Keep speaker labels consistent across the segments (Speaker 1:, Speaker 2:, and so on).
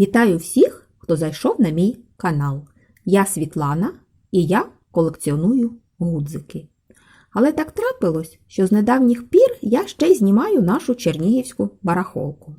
Speaker 1: Вітаю всіх, хто зайшов на мій канал. Я Світлана і я колекціоную гудзики. Але так трапилось, що з недавніх пір я ще й знімаю нашу чернігівську барахолку.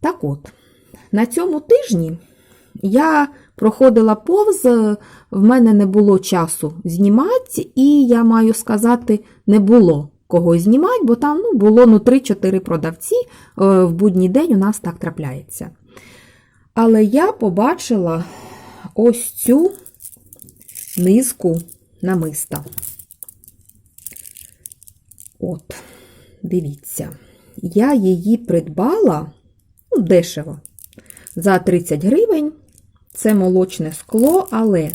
Speaker 1: Так от, на цьому тижні я проходила повз, в мене не було часу знімати, і я маю сказати, не було кого знімати, бо там ну, було ну, 3-4 продавці. е, В будній день у нас так трапляється. Але я побачила ось цю низку намиста. От, дивіться, я її придбала ну, дешево за 30 гривень. Це молочне скло, але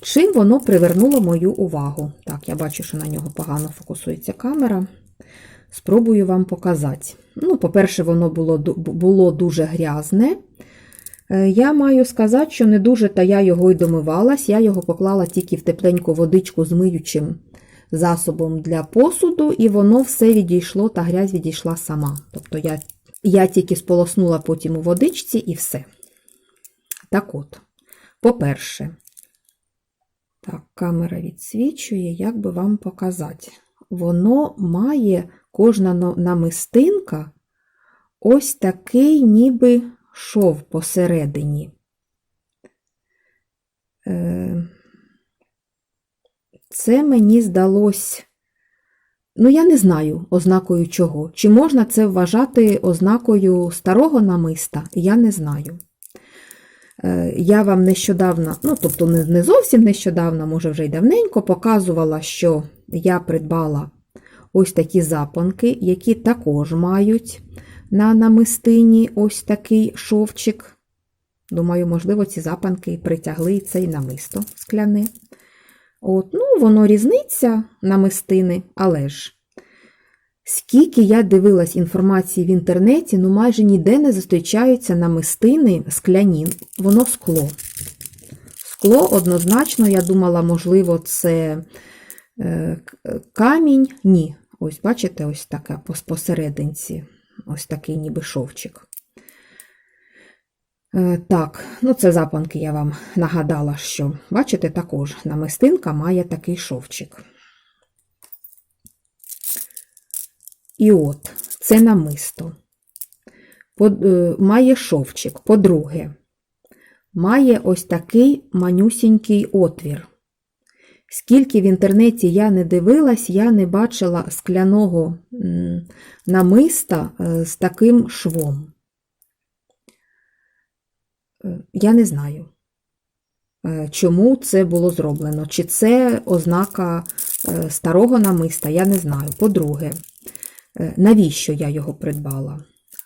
Speaker 1: чим воно привернуло мою увагу? Так, я бачу, що на нього погано фокусується камера. Спробую вам показати. Ну, по-перше, воно було, було дуже грязне. Е, Я маю сказати, що не дуже та я його й домивалась. Я його поклала тільки в тепленьку водичку з миючим засобом для посуду, і воно все відійшло, та грязь відійшла сама. Тобто я, я тільки сполоснула потім у водичці і все. Так от, по-перше, так, камера відсвічує, як би вам показати. Воно має кожна намистинка ось такий ніби шов посередині. Е, Це мені здалось, ну, я не знаю, ознакою чого. Чи можна це вважати ознакою старого намиста? Я не знаю. Е, Я вам нещодавно, ну, тобто не не зовсім нещодавно, може вже й давненько, показувала, що я придбала ось такі запонки, які також мають на намистині ось такий шовчик. Думаю, можливо, ці запанки притягли цей намисто скляне. От, ну, воно різниця намистини, але ж. Скільки я дивилась інформації в інтернеті, ну майже ніде не зустрічаються намистини скляні, воно скло. Скло однозначно, я думала, можливо, це е, камінь. Ні. Ось, бачите, ось таке посерединці, ось такий ніби шовчик. Е, Так, ну це запанки я вам нагадала, що, бачите, також намистинка має такий шовчик. І от, це намисто. По- е, Має шовчик. По-друге, має ось такий манюсінький отвір. Скільки в інтернеті я не дивилась, я не бачила скляного намиста е, з таким швом. Е, Я не знаю, е, чому це було зроблено. Чи це ознака старого намиста, я не знаю. По-друге, навіщо я його придбала?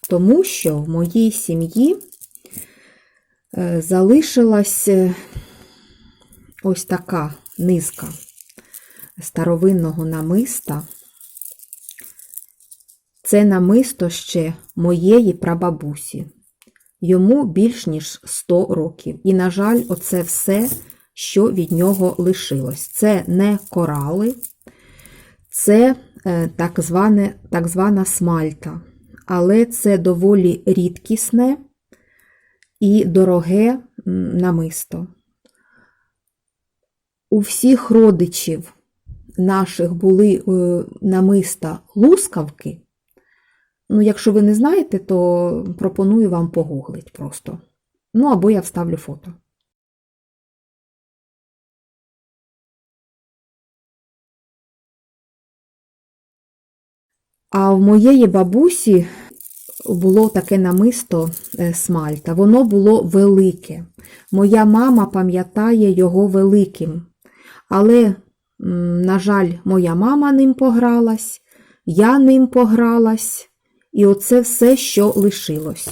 Speaker 1: Тому що в моїй сім'ї залишилась ось така низка старовинного намиста. Це намисто ще моєї прабабусі. Йому більш ніж 100 років. І, на жаль, оце все, що від нього лишилось. Це не корали, це е, так, зване, так звана смальта. Але це доволі рідкісне і дороге намисто. У всіх родичів наших були е, намиста лускавки. Ну, якщо ви не знаєте, то пропоную вам погуглить просто. Ну, або я вставлю фото. А в моєї бабусі було таке намисто е, смальта. Воно було велике. Моя мама пам'ятає його великим. Але, на жаль, моя мама ним погралась, я ним погралась, і оце все, що лишилось.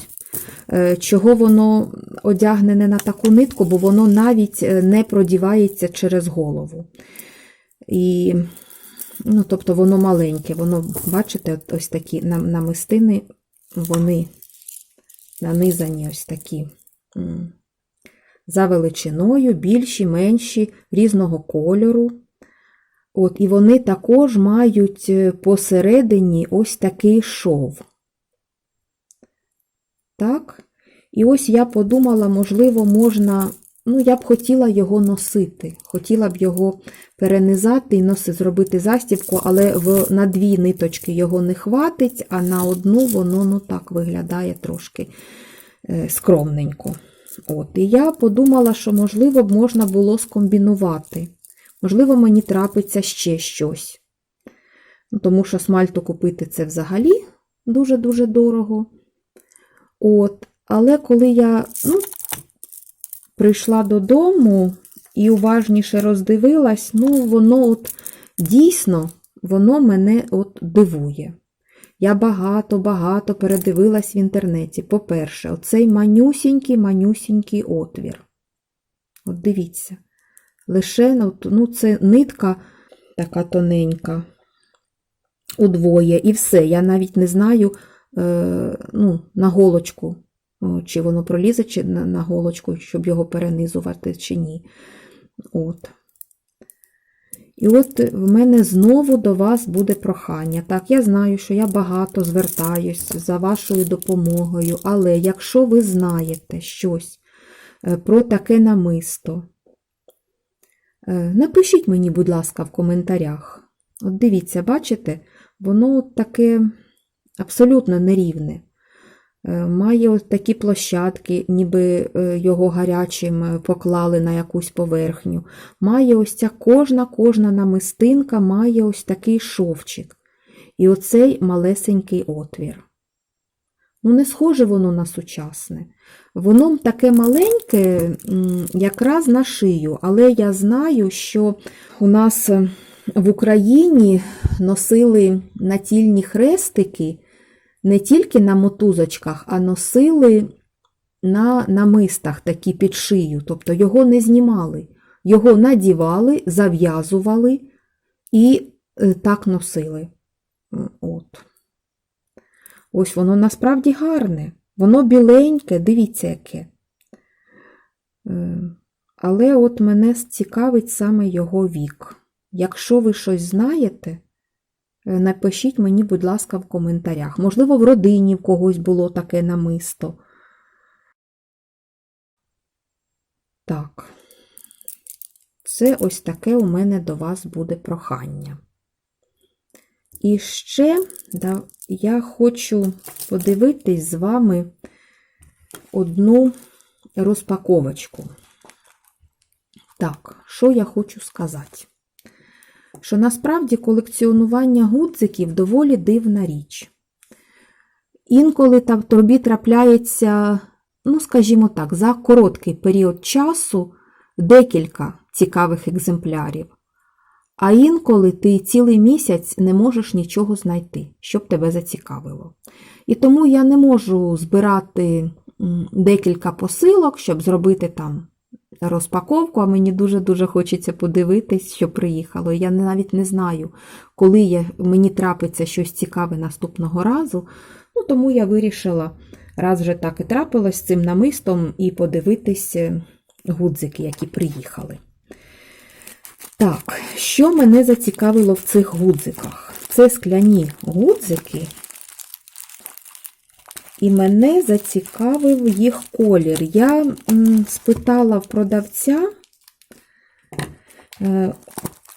Speaker 1: Е, Чого воно одягнене на таку нитку, бо воно навіть е, не продівається через голову. І, ну, тобто воно маленьке, воно, бачите, ось такі нам- намистини, вони нанизані ось такі. За величиною, більші, менші, різного кольору. От, і вони також мають е, посередині ось такий шов. Так? І ось я подумала, можливо, можна, ну, я б хотіла його носити. Хотіла б його перенизати і носи, зробити застібку, але в, на дві ниточки його не хватить, а на одну воно ну, так виглядає трошки е, скромненько. От. І я подумала, що, можливо, б можна було скомбінувати. Можливо, мені трапиться ще щось. Ну, тому що смальту купити це взагалі дуже-дуже дорого. От. Але коли я ну, прийшла додому і уважніше роздивилась, ну, воно от дійсно воно мене от дивує. Я багато-багато передивилась в інтернеті. По-перше, оцей манюсінький-манюсінький отвір. От дивіться. Лише ну, ну, це нитка така тоненька, удвоє, і все. Я навіть не знаю е, ну, на голочку, чи воно пролізе чи на, на голочку, щоб його перенизувати, чи ні. От. І от в мене знову до вас буде прохання. Так, я знаю, що я багато звертаюсь за вашою допомогою, але якщо ви знаєте щось е, про таке намисто, е, напишіть мені, будь ласка, в коментарях. От дивіться, бачите, воно таке абсолютно нерівне. Е, Має ось такі площадки, ніби е, його гарячим е, поклали на якусь поверхню. Має ось ця кожна кожна намистинка має ось такий шовчик. І оцей малесенький отвір. Ну, не схоже воно на сучасне. Воно таке маленьке, якраз на шию, але я знаю, що у нас в Україні носили натільні хрестики не тільки на мотузочках, а носили на намистах такі під шию, тобто його не знімали. Його надівали, зав'язували і е, так носили. От. Ось воно насправді гарне. Воно біленьке, дивіться яке. Е, Але от мене цікавить саме його вік. Якщо ви щось знаєте, е, напишіть мені, будь ласка, в коментарях. Можливо, в родині в когось було таке намисто. Так. Це ось таке у мене до вас буде прохання. І ще да, я хочу подивитись з вами одну розпаковочку. Так, що я хочу сказати? Що насправді колекціонування гудзиків доволі дивна річ. Інколи там тобі трапляється, ну, скажімо так, за короткий період часу декілька цікавих екземплярів. А інколи ти цілий місяць не можеш нічого знайти, щоб тебе зацікавило. І тому я не можу збирати декілька посилок, щоб зробити там розпаковку, а мені дуже-дуже хочеться подивитись, що приїхало. Я навіть не знаю, коли я, мені трапиться щось цікаве наступного разу. Ну, тому я вирішила, раз вже так і трапилось з цим намистом, і подивитись е, гудзики, які приїхали. Так, що мене зацікавило в цих гудзиках? Це скляні гудзики, і мене зацікавив їх колір. Я спитала продавця, е,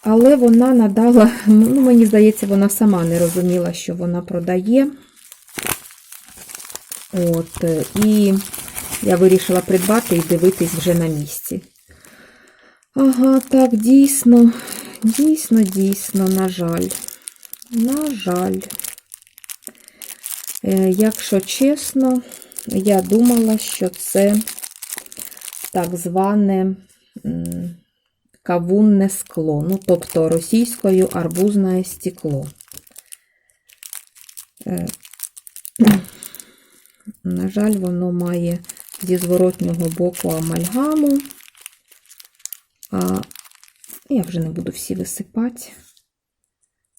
Speaker 1: але вона надала, ну, мені здається, вона сама не розуміла, що вона продає. От, е, і я вирішила придбати і дивитись вже на місці. Ага, так, дійсно, дійсно, дійсно, на жаль. На жаль. Е, Якщо чесно, я думала, що це так зване кавунне скло, ну, тобто російською арбузне стекло. Е, На жаль, воно має зі зворотнього боку амальгаму. А я вже не буду всі висипати.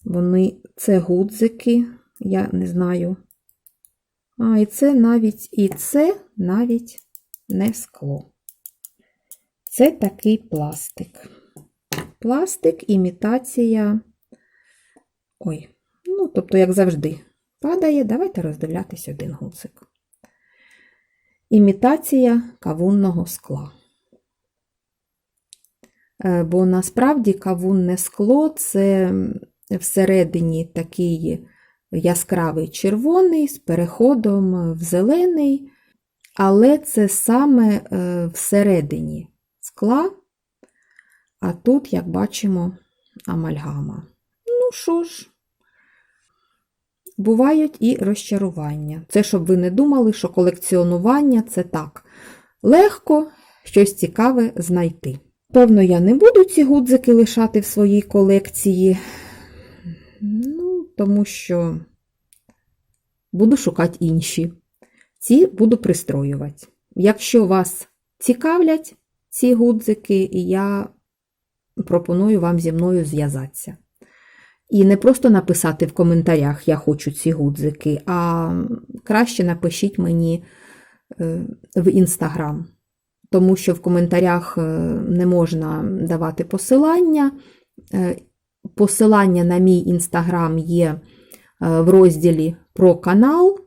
Speaker 1: Вони, це гудзики, я не знаю. А, і це навіть, і це навіть не скло. Це такий пластик. Пластик, імітація. Ой, ну, тобто, як завжди, падає. Давайте роздивлятись один гудзик. імітація кавунного скла. Е, Бо насправді кавунне скло це всередині такий яскравий червоний з переходом в зелений, але це саме е, всередині скла, а тут, як бачимо, амальгама. Ну що ж, бувають і розчарування. Це щоб ви не думали, що колекціонування це так. Легко щось цікаве знайти. Певно, я не буду ці гудзики лишати в своїй колекції, ну, тому що буду шукати інші. Ці буду пристроювати. Якщо вас цікавлять ці гудзики, я пропоную вам зі мною зв'язатися. І не просто написати в коментарях Я хочу ці гудзики, а краще напишіть мені е, в інстаграм, тому що в коментарях е, не можна давати посилання. Посилання на мій інстаграм є е, в розділі про канал.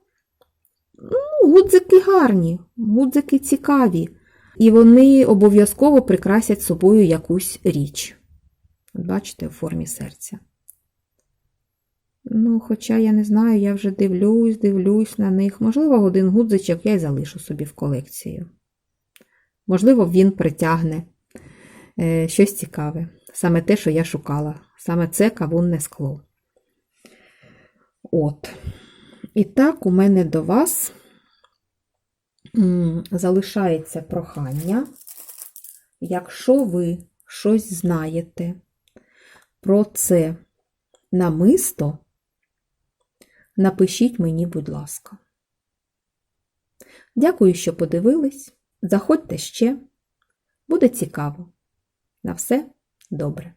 Speaker 1: Ну, Гудзики гарні, гудзики цікаві, і вони обов'язково прикрасять собою якусь річ. Бачите, в формі серця. Ну, хоча я не знаю, я вже дивлюсь, дивлюсь на них. Можливо, один гудзичок я й залишу собі в колекцію. Можливо, він притягне е, щось цікаве. Саме те, що я шукала. Саме це кавунне скло. От. І так, у мене до вас залишається прохання. Якщо ви щось знаєте про це намисто, напишіть мені, будь ласка. Дякую, що подивились. Заходьте ще. Буде цікаво. На все добре.